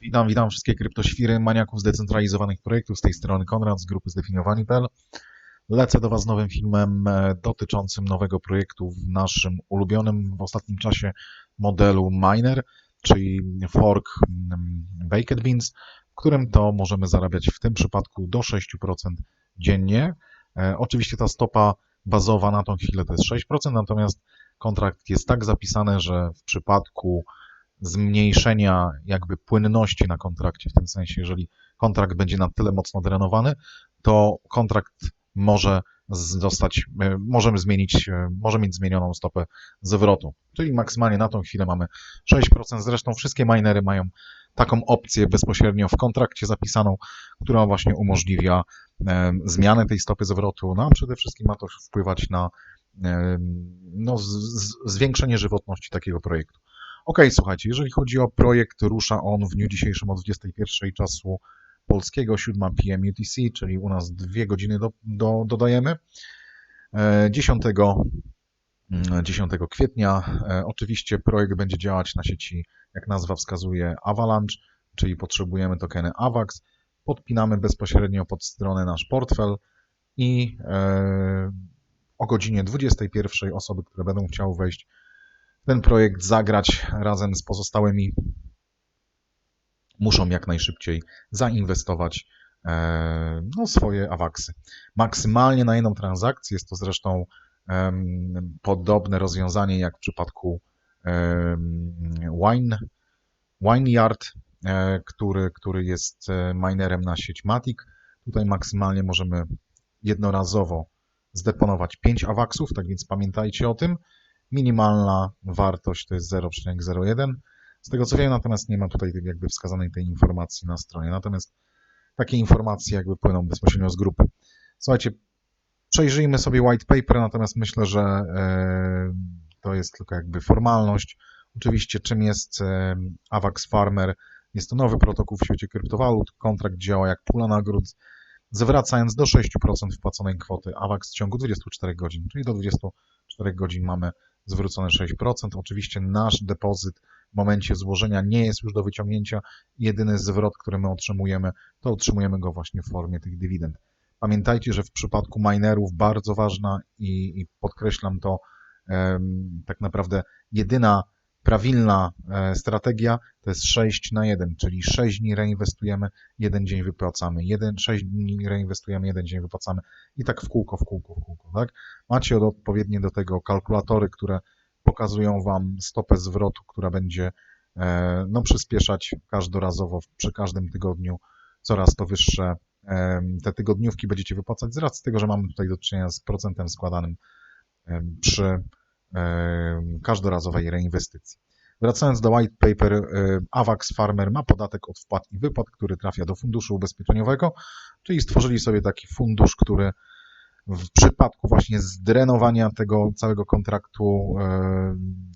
Witam, witam wszystkie kryptoświry, maniaków zdecentralizowanych projektów. Z tej strony Konrad z grupy Zdefiniowani.pl. Lecę do Was z nowym filmem e, dotyczącym nowego projektu w naszym ulubionym w ostatnim czasie modelu Miner, czyli fork mm, Baked Beans, w którym to możemy zarabiać w tym przypadku do 6% dziennie. E, Oczywiście ta stopa bazowa na tą chwilę to jest 6%, natomiast kontrakt jest tak zapisany, że w przypadku zmniejszenia jakby płynności na kontrakcie, w tym sensie, jeżeli kontrakt będzie na tyle mocno drenowany, to kontrakt może zostać, e, możemy zmienić, e, może mieć zmienioną stopę zwrotu. Czyli maksymalnie na tą chwilę mamy 6%. Zresztą wszystkie minery mają taką opcję bezpośrednio w kontrakcie zapisaną, która właśnie umożliwia e, zmianę tej stopy zwrotu, no a przede wszystkim ma to wpływać na no, z, z, zwiększenie żywotności takiego projektu. Ok, słuchajcie, jeżeli chodzi o projekt, rusza on w dniu dzisiejszym o 21 czasu polskiego, 7 PM UTC, czyli u nas dwie godziny do, do, dodajemy. E, 10, mm, 10 kwietnia e, oczywiście projekt będzie działać na sieci, jak nazwa wskazuje, Avalanche, czyli potrzebujemy tokeny AVAX, podpinamy bezpośrednio pod stronę nasz portfel i e, o godzinie 21 osoby, które będą chciały wejść ten projekt zagrać razem z pozostałymi, muszą jak najszybciej zainwestować e, no, swoje awaksy. Maksymalnie na jedną transakcję jest to zresztą podobne rozwiązanie jak w przypadku em, Wine, Wineyard, e, który, który jest e, minerem na sieć Matic. Tutaj maksymalnie możemy jednorazowo zdeponować 5 awaksów, tak więc pamiętajcie o tym. Minimalna wartość to jest 0,01. Z tego co wiem, natomiast nie ma tutaj jakby wskazanej tej informacji na stronie. Natomiast takie informacje jakby płyną bezpośrednio z grupy. Słuchajcie, przejrzyjmy sobie white paper, natomiast myślę, że e, to jest tylko jakby formalność. Oczywiście czym jest e, AVAX Farmer? Jest to nowy protokół w świecie kryptowalut. Kontrakt działa jak pula nagród, zwracając do 6% wpłaconej kwoty AVAX w ciągu 24 godzin, czyli do 24 godzin mamy zwrócone 6%. Oczywiście nasz depozyt w momencie złożenia nie jest już do wyciągnięcia. Jedyny zwrot, który my otrzymujemy, to otrzymujemy go właśnie w formie tych dywidend. Pamiętajcie, że w przypadku minerów bardzo ważna i, i podkreślam to, tak naprawdę jedyna prawilna e, strategia to jest 6 na 1, czyli 6 dni reinwestujemy, jeden dzień wypłacamy, jeden, 6 dni reinwestujemy, jeden dzień wypłacamy i tak w kółko, w kółko, w kółko. Tak? Macie odpowiednie do tego kalkulatory, które pokazują Wam stopę zwrotu, która będzie e, no, przyspieszać każdorazowo przy każdym tygodniu coraz to wyższe e, te tygodniówki będziecie wypłacać z racji tego, że mamy tutaj do czynienia z procentem składanym przy każdorazowej reinwestycji. Wracając do white paper, AVAX Farmer ma podatek od wpłat i wypłat, który trafia do funduszu ubezpieczeniowego, czyli stworzyli sobie taki fundusz, który w przypadku właśnie zdrenowania tego całego kontraktu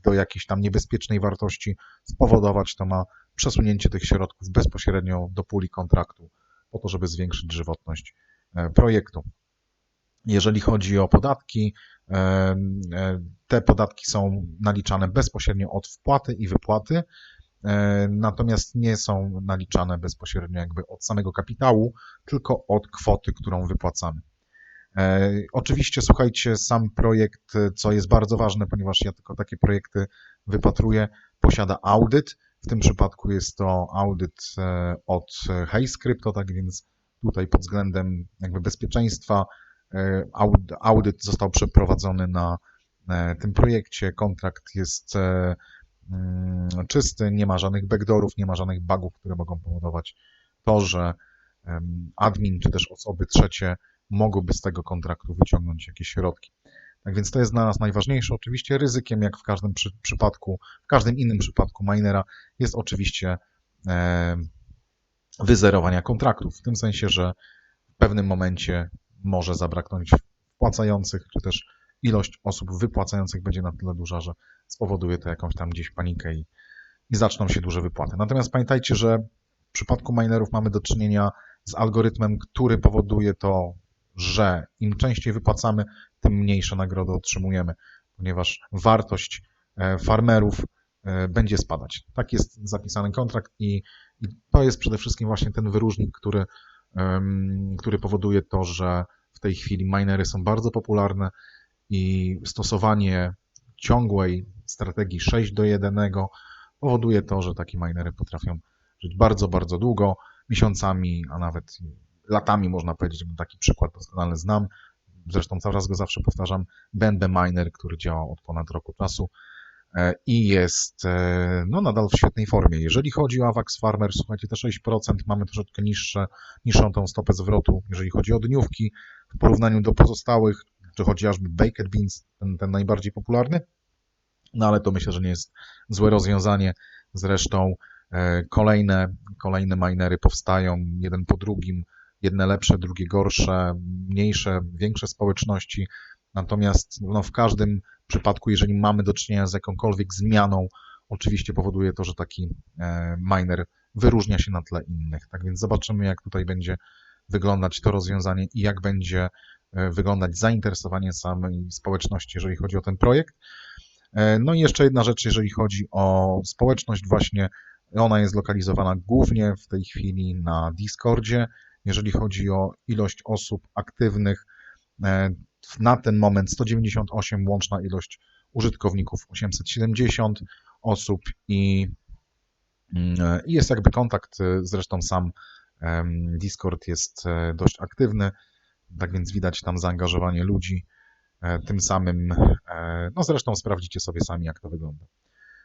do jakiejś tam niebezpiecznej wartości spowodować to ma przesunięcie tych środków bezpośrednio do puli kontraktu po to, żeby zwiększyć żywotność projektu. Jeżeli chodzi o podatki, te podatki są naliczane bezpośrednio od wpłaty i wypłaty, natomiast nie są naliczane bezpośrednio jakby od samego kapitału, tylko od kwoty, którą wypłacamy. Oczywiście, słuchajcie, sam projekt, co jest bardzo ważne, ponieważ ja tylko takie projekty wypatruję, posiada audyt. W tym przypadku jest to audyt od Haze Crypto, tak więc tutaj pod względem jakby bezpieczeństwa Audyt został przeprowadzony na tym projekcie. Kontrakt jest e, mm, czysty, nie ma żadnych backdoorów, nie ma żadnych bugów, które mogą powodować to, że admin czy też osoby trzecie mogłyby z tego kontraktu wyciągnąć jakieś środki. Tak więc to jest dla nas najważniejsze. Oczywiście ryzykiem, jak w każdym przy, przypadku, w każdym innym przypadku minera, jest oczywiście e, wyzerowania kontraktów. W tym sensie, że w pewnym momencie może zabraknąć wpłacających, czy też ilość osób wypłacających będzie na tyle duża, że spowoduje to jakąś tam gdzieś panikę i, i zaczną się duże wypłaty. Natomiast pamiętajcie, że w przypadku minerów mamy do czynienia z algorytmem, który powoduje to, że im częściej wypłacamy, tym mniejsze nagrody otrzymujemy, ponieważ wartość e, farmerów e, będzie spadać. Tak jest zapisany kontrakt i I to jest przede wszystkim właśnie ten wyróżnik, który, który powoduje to, że w tej chwili minery są bardzo popularne i stosowanie ciągłej strategii 6 do 1 powoduje to, że takie minery potrafią żyć bardzo, bardzo długo, miesiącami, a nawet latami można powiedzieć, bo taki przykład doskonale znam. Zresztą cały czas go zawsze powtarzam. BNB Miner, który działa od ponad roku czasu i jest e, no, nadal w świetnej formie. Jeżeli chodzi o Avax Farmer, słuchajcie, te 6% mamy troszeczkę niższe, niższą tą stopę zwrotu, jeżeli chodzi o dniówki, w porównaniu do pozostałych, czy chociażby Baked Beans, ten, ten najbardziej popularny, no ale to myślę, że nie jest złe rozwiązanie. Zresztą e, kolejne, kolejne minery powstają jeden po drugim, jedne lepsze, drugie gorsze, mniejsze, większe społeczności. Natomiast no, w każdym przypadku, jeżeli mamy do czynienia z jakąkolwiek zmianą, oczywiście powoduje to, że taki e, miner wyróżnia się na tle innych. Tak więc zobaczymy, jak tutaj będzie wyglądać to rozwiązanie i jak będzie e, wyglądać zainteresowanie samej społeczności, jeżeli chodzi o ten projekt. E, No i jeszcze jedna rzecz, jeżeli chodzi o społeczność, właśnie ona jest lokalizowana głównie w tej chwili na Discordzie. Jeżeli chodzi o ilość osób aktywnych, na ten moment 198, łączna ilość użytkowników 870 osób i mm, i jest jakby kontakt, zresztą sam Discord jest e, dość aktywny, tak więc widać tam zaangażowanie ludzi. E, Tym samym, e, no zresztą sprawdzicie sobie sami, jak to wygląda.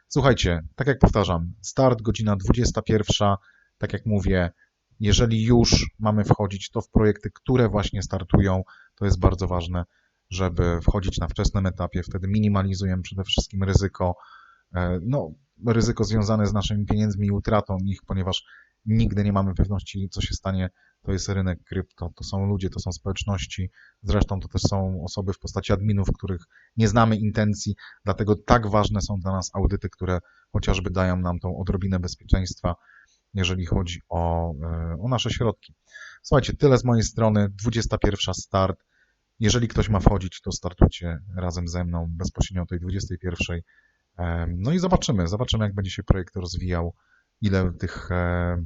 Słuchajcie, tak jak powtarzam, start godzina 21, tak jak mówię, jeżeli już mamy wchodzić, to w projekty, które właśnie startują, to jest bardzo ważne, żeby wchodzić na wczesnym etapie, wtedy minimalizujemy przede wszystkim ryzyko, e, no, ryzyko związane z naszymi pieniędzmi i utratą ich, ponieważ nigdy nie mamy pewności, co się stanie. To jest rynek krypto, to są ludzie, to są społeczności, zresztą to też są osoby w postaci adminów, których nie znamy intencji, dlatego tak ważne są dla nas audyty, które chociażby dają nam tą odrobinę bezpieczeństwa, jeżeli chodzi o, e, o nasze środki. Słuchajcie, tyle z mojej strony. 21 start. Jeżeli ktoś ma wchodzić, to startujcie razem ze mną bezpośrednio o tej 21. E, No i zobaczymy, zobaczymy jak będzie się projekt rozwijał, ile tych e,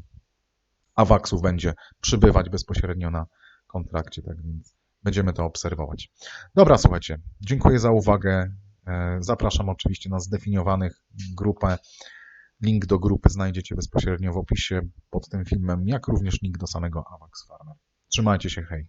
awaksów będzie przybywać bezpośrednio na kontrakcie, tak więc będziemy to obserwować. Dobra, słuchajcie, dziękuję za uwagę. Zapraszam oczywiście na zdefiniowanych grupę. Link do grupy znajdziecie bezpośrednio w opisie pod tym filmem, jak również link do samego Avax Farmer. Trzymajcie się, hej.